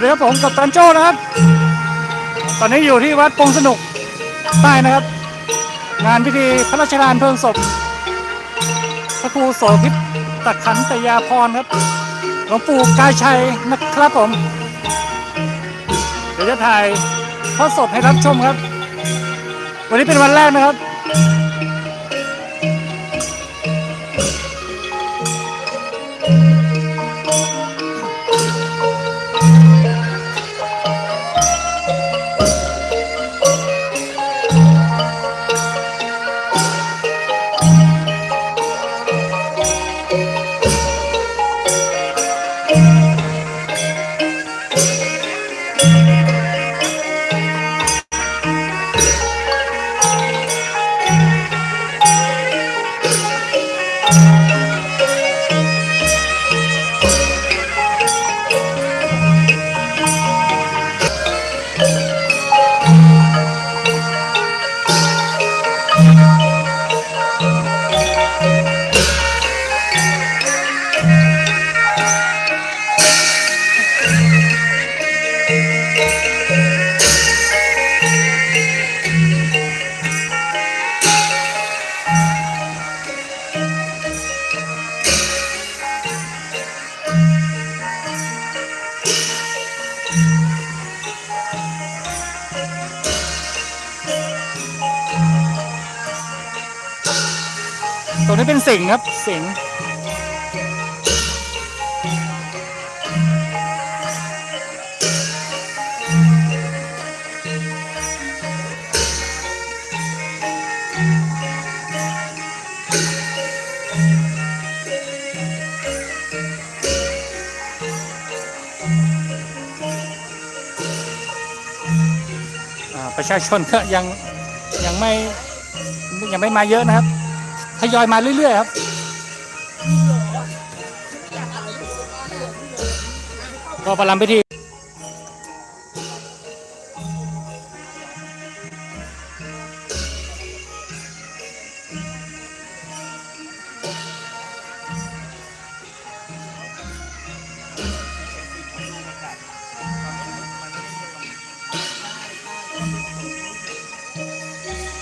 วัสดีครับผมกับตันโจ้นะครับ ตอนนี้อยู่ที่วัดปงสนุกใต้นะครับ งานพิธีพระราชทานเพลิงศพ พระครูโสภิตตะขันตยาพรครับหลวงปู่กายชัยนะครับผม เดี๋ยวจะถ่ายทอดสดให้รับชมครับ วันนี้เป็นวันแรกนะครับ ตรงนี้เป็นสิงครับสิงประชาชนก็ยังยังไม่ยังไม่มาเยอะนะครับ ทยอยมาเรื่อยๆครับก็ประลำพิธี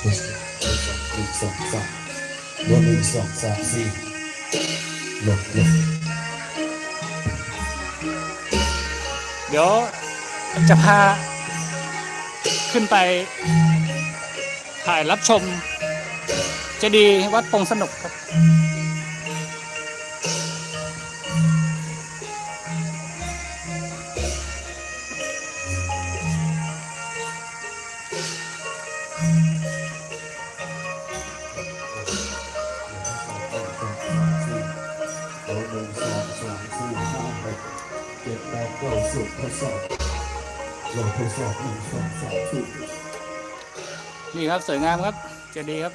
หนึ่งสอง รวมหนึ่งสองสามสี่หลบหลบเดี๋ยวจะพา ขึ้นไป ถ่ายรับชมเจดีย์วัดปงสนุกครับ เก้าสิบทดสอบหลบทดสอบหนึ่งสองสามสี่นี่ครับสวยงามครับเจดีย์ครับ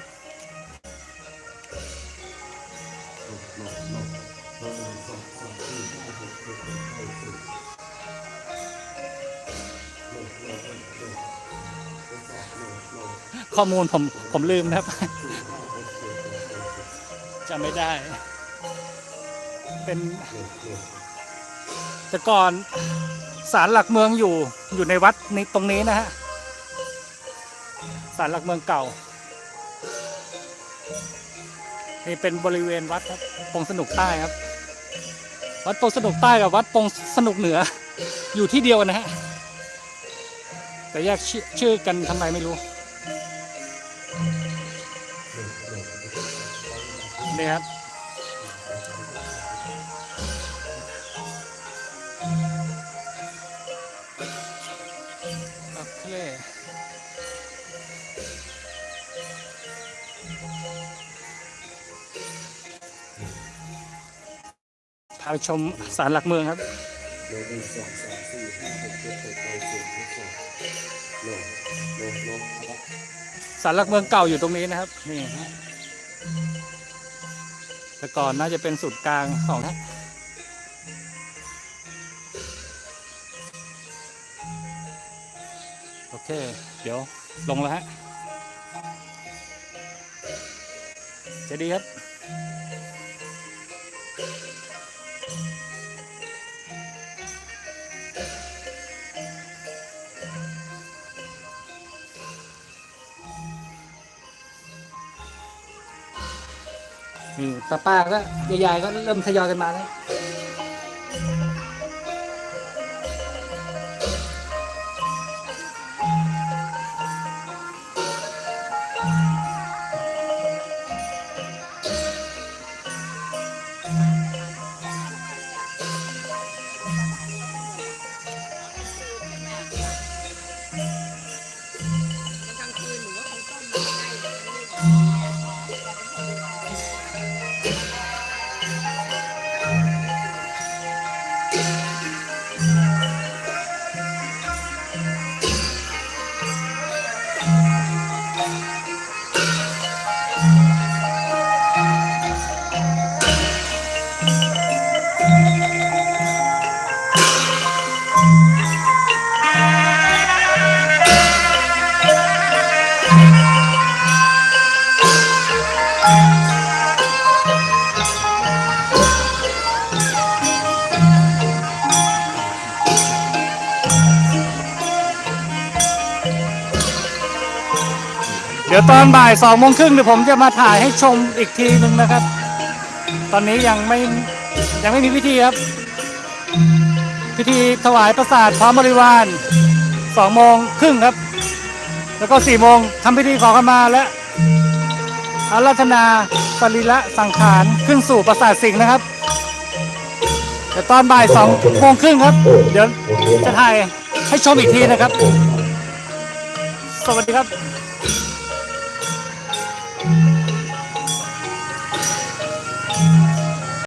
ข้อมูลผมผมลืมนะครับจำไม่ได้ เป็น แต่ก่อนศาลหลักเมืองอยู่อยู่ในวัดนี้ตรงนี้นะฮะศาลหลักเมืองเก่า นี่เป็นบริเวณวัดครับปงสนุกใต้ครับ วัดปงสนุกใต้กับวัดปงสนุกเหนือ อยู่ที่เดียวกันนะฮะแต่แยกชื่อชื่อกันทำไมไม่รู้นี่ครับ โอเคพาไปชมศาลหลักเมืองครับหลหนึ่งสองสามสี่ห้าหกเจ็ดแปดเก้าสิบทดสอบหลบหลบหลครับศาลหลักเมืองเก่าอยู่ตรงนี้นะครับ นี่ฮะแต่ก่อนน่าจะเป็นศูนย์กลางของ เค เดี๋ยวลงแล้วฮะจะดีครับนี่ป้าๆก็ยายๆก็เริ่มทยอยกันมาแล้ว ดี๋ยวตอนบ่ายสองโมงครึ่งเดี๋ยวผมจะมาถ่ายให้ชมอีกทีหนึ่งนะครับ ตอนนี้ยังไม่ยังไม่มีพิธีครับ พิธีถวายประสาทพร้อมบริวารสองโมงครึ่งครับ แล้วก็สี่โมงทำพิธีขอขมาและอาราธนาสรีระสังขารขึ้นสู่ประสาทสิงห์นะครับเดี๋ยวตอนบ่ายสองโมงครึ่งครับ เดี๋ยวจะถ่ายให้ชมอีกทีนะครับ สวัสดีครับ